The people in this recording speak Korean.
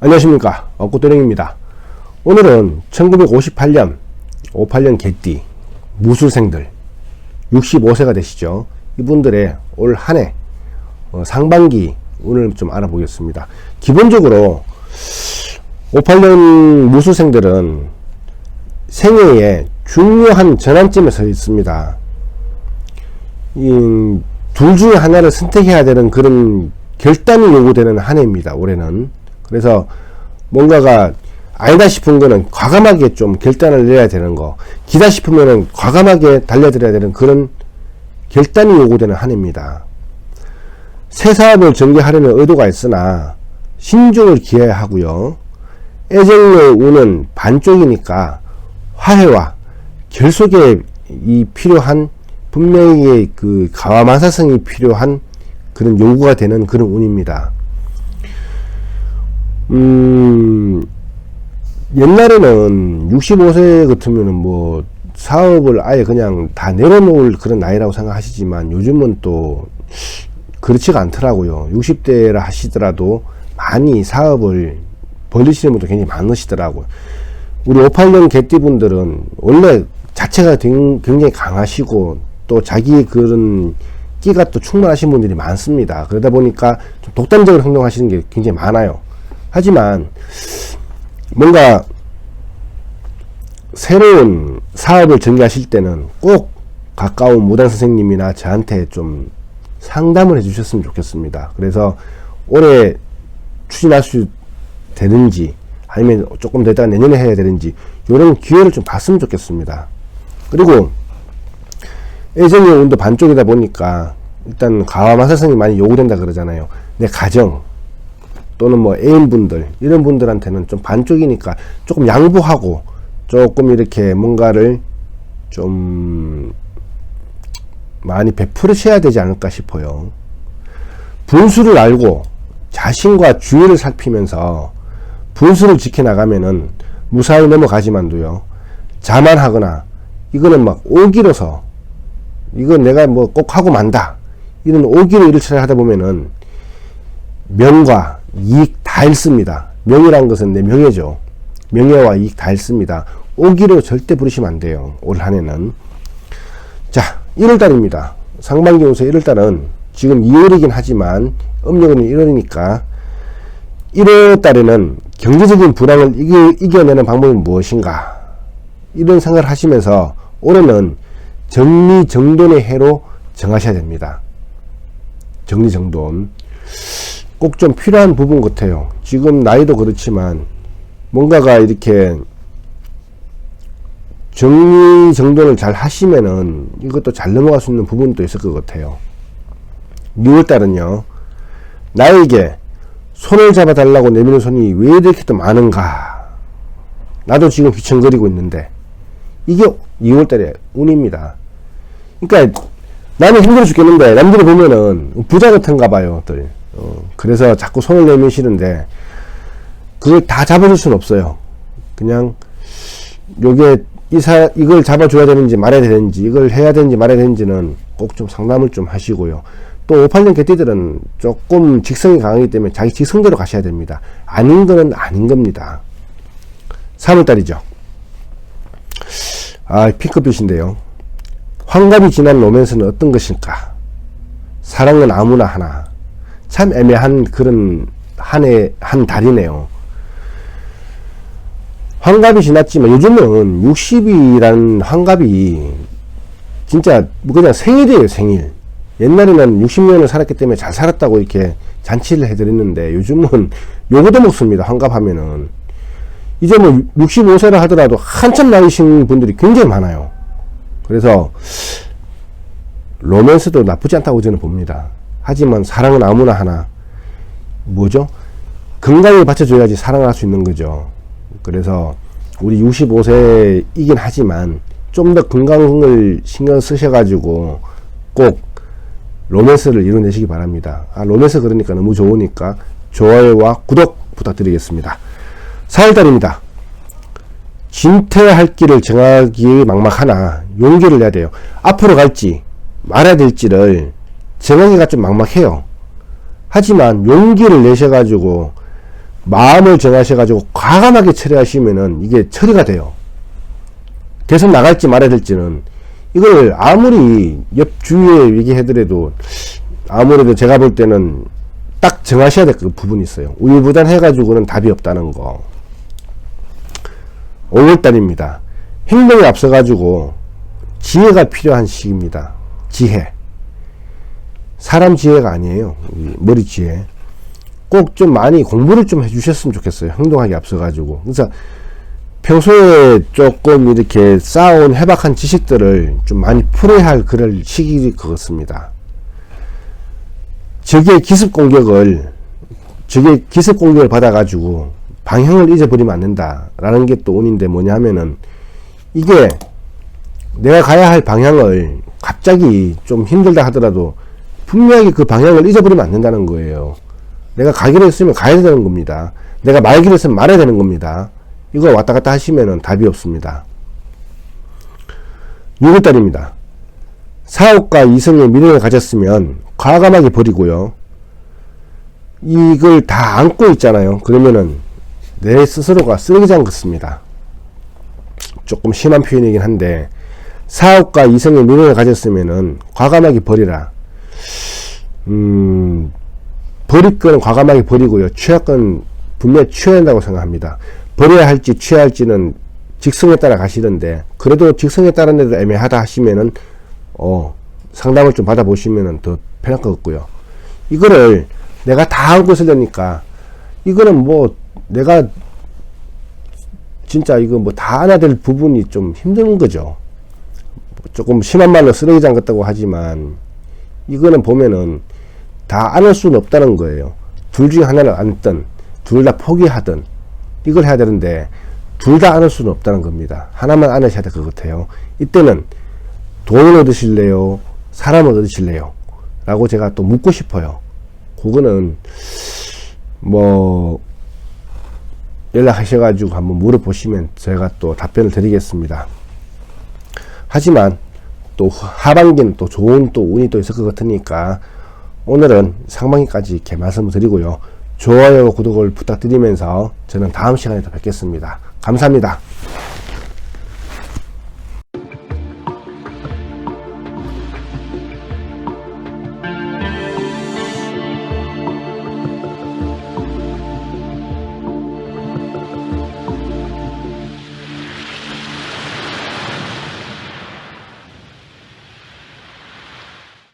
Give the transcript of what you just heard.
안녕하십니까. 억구도령입니다. 오늘은 1958년 58년 개띠 무술생들 65세가 되시죠. 이분들의 올 한해 어, 상반기 오늘 좀 알아보겠습니다. 기본적으로 58년 무술생들은 생애의 중요한 전환점에 서 있습니다. 이 둘 중에 하나를 선택해야 되는 그런 결단이 요구되는 한 해입니다 올해는 그래서 뭔가가 아니다 싶은 거는 과감하게 좀 결단을 내야 되는 거, 기다 싶으면은 과감하게 달려들어야 되는 그런 결단이 요구되는 한 해입니다. 새 사업을 전개하려는 의도가 있으나 신중을 기해야 하고요. 애정의 운은 반쪽이니까 화해와 결속에 이 필요한 분명히 그 가와마사성이 필요한 그런 요구가 되는 그런 운입니다. 음, 옛날에는 65세 같으면은 뭐 사업을 아예 그냥 다 내려놓을 그런 나이라고 생각하시지만 요즘은 또 그렇지가 않더라고요. 60대라 하시더라도 많이 사업을 벌리시는 분도 굉장히 많으시더라고요. 우리 58년 개띠분들은 원래 자체가 굉장히 강하시고 또 자기 그런 끼가 또 충만하신 분들이 많습니다. 그러다 보니까 좀 독단적으로 행동하시는 게 굉장히 많아요. 하지만 뭔가 새로운 사업을 전개하실 때는 꼭 가까운 무당 선생님이나 저한테 좀 상담을 해주셨으면 좋겠습니다. 그래서 올해 추진할 수 되는지 아니면 조금 더 있다가 내년에 해야 되는지 이런 기회를 좀 봤으면 좋겠습니다. 그리고 애정의 운도 반쪽이다 보니까 일단 가와 마사성이 많이 요구된다 그러잖아요. 내 가정 또는 뭐 애인분들 이런 분들한테는 좀 반쪽이니까 조금 양보하고 조금 이렇게 뭔가를 좀 많이 베풀으셔야 되지 않을까 싶어요. 분수를 알고 자신과 주위를 살피면서 분수를 지켜나가면은 무사히 넘어가지만도요. 자만하거나 이거는 막 오기로서 이건 내가 뭐 꼭 하고 만다. 이런 오기로 일을 하다 보면은 명과 이익 다 잃습니다. 명이란 것은 내 명예죠. 명예와 이익 다 잃습니다. 오기로 절대 부르시면 안 돼요. 올 한 해는. 자, 1월달입니다. 상반기 운세 1월달은 지금 2월이긴 하지만 음력은 1월이니까 1월달에는 경제적인 불황을 이겨, 이겨내는 방법은 무엇인가? 이런 생각을 하시면서 올해는 정리정돈의 해로 정하셔야 됩니다. 정리정돈. 꼭 좀 필요한 부분 같아요. 지금 나이도 그렇지만 뭔가가 이렇게 정리 정돈을 잘 하시면은 이것도 잘 넘어갈 수 있는 부분도 있을 것 같아요. 6월달은요, 나에게 손을 잡아달라고 내미는 손이 왜 이렇게 또 많은가? 나도 지금 귀청거리고 있는데, 이게 2월달의 운입니다. 그러니까 나는 힘들어 죽겠는데 남들이 보면은 부자 같은가 봐요. 들. 어, 그래서 자꾸 손을 내미시는데 그걸 다 잡아줄 수는 없어요. 그냥 요게 이사 이걸 잡아줘야 되는지 말아야 되는지 이걸 해야 되는지 말아야 되는지는 꼭 좀 상담을 좀 하시고요. 또 58년 개띠들은 조금 직성이 강하기 때문에 자기 직성대로 가셔야 됩니다. 아닌 거는 아닌 겁니다. 3월달이죠. 아, 핑크빛인데요. 환갑이 지난 로맨스는 어떤 것일까? 사랑은 아무나 하나. 참 애매한 그런 한 해, 한 달이네요. 환갑이 지났지만 요즘은 60이라는 환갑이 진짜 그냥 생일이에요, 생일. 옛날에는 60년을 살았기 때문에 잘 살았다고 이렇게 잔치를 해드렸는데 요즘은 요거도 먹습니다, 환갑하면은. 이제 뭐 65세라 하더라도 한참 나이신 분들이 굉장히 많아요. 그래서 로맨스도 나쁘지 않다고 저는 봅니다. 하지만 사랑은 아무나 하나 뭐죠? 건강을 받쳐줘야지 사랑할 수 있는 거죠. 그래서 우리 65세이긴 하지만 좀 더 건강을 신경 쓰셔가지고 꼭 로맨스를 이뤄내시기 바랍니다. 아, 로맨스 그러니까 너무 좋으니까 좋아요와 구독 부탁드리겠습니다. 4월달입니다. 진퇴할 길을 정하기 막막하나 용기를 내야 돼요. 앞으로 갈지 말아야 될지를 정하기가 좀 막막해요. 하지만 용기를 내셔가지고 마음을 정하셔가지고 과감하게 처리하시면은 이게 처리가 돼요. 대선 나갈지 말아야 될지는 이걸 아무리 옆 주위에 얘기해더라도 아무래도 제가 볼 때는 딱 정하셔야 될 그 부분이 있어요. 우유부단 해가지고는 답이 없다는 거. 5월달입니다. 행동에 앞서가지고 지혜가 필요한 시기입니다. 지혜. 사람 지혜가 아니에요. 이 머리 지혜. 꼭 좀 많이 공부를 좀 해주셨으면 좋겠어요. 행동하기 앞서가지고. 그래서 평소에 조금 이렇게 쌓아온 해박한 지식들을 좀 많이 풀어야 할 그럴 시기 같습니다. 적의 기습 공격을, 적의 기습 공격을 받아가지고 방향을 잊어버리면 안 된다라는 게또 운인데 뭐냐면은 이게 내가 가야 할 방향을 갑자기 좀 힘들다 하더라도 분명히 그 방향을 잊어버리면 안 된다는 거예요. 내가 가기로 했으면 가야 되는 겁니다. 내가 말기로 했으면 말아야 되는 겁니다. 이거 왔다 갔다 하시면은 답이 없습니다. 6월달입니다. 사업과 이성의 미련을 가졌으면 과감하게 버리고요. 이걸 다 안고 있잖아요. 그러면은 내 스스로가 쓰레기장 같습니다. 조금 심한 표현이긴 한데 사업과 이성의 미련을 가졌으면은 과감하게 버리라. 음, 버릴 거는 과감하게 버리고요. 취할 건 분명히 취해야 한다고 생각합니다. 버려야 할지 취해야 할지는 직성에 따라 가시던데 그래도 직성에 따른 데도 애매하다 하시면은 어 상담을 좀 받아보시면은 더 편할 것 같고요. 이거를 내가 다 알고 있으려니까 이거는 뭐 내가 진짜 이거 뭐다 알아야 될 부분이 좀 힘든 거죠. 조금 심한 말로 쓰레기장 같다고 하지만 이거는 보면은 다 안을 수는 없다는 거예요. 둘 중에 하나를 안든 둘 다 포기하든 이걸 해야 되는데 둘 다 안을 수는 없다는 겁니다. 하나만 안으셔야 될 것 같아요. 이때는 돈을 얻으실래요? 사람을 얻으실래요? 라고 제가 또 묻고 싶어요. 그거는 뭐 연락하셔가지고 한번 물어보시면 제가 또 답변을 드리겠습니다. 하지만 또 하반기는 또 좋은 또 운이 또 있을 것 같으니까 오늘은 상반기까지 이렇게 말씀을 드리고요. 좋아요, 구독을 부탁드리면서 저는 다음 시간에 또 뵙겠습니다. 감사합니다.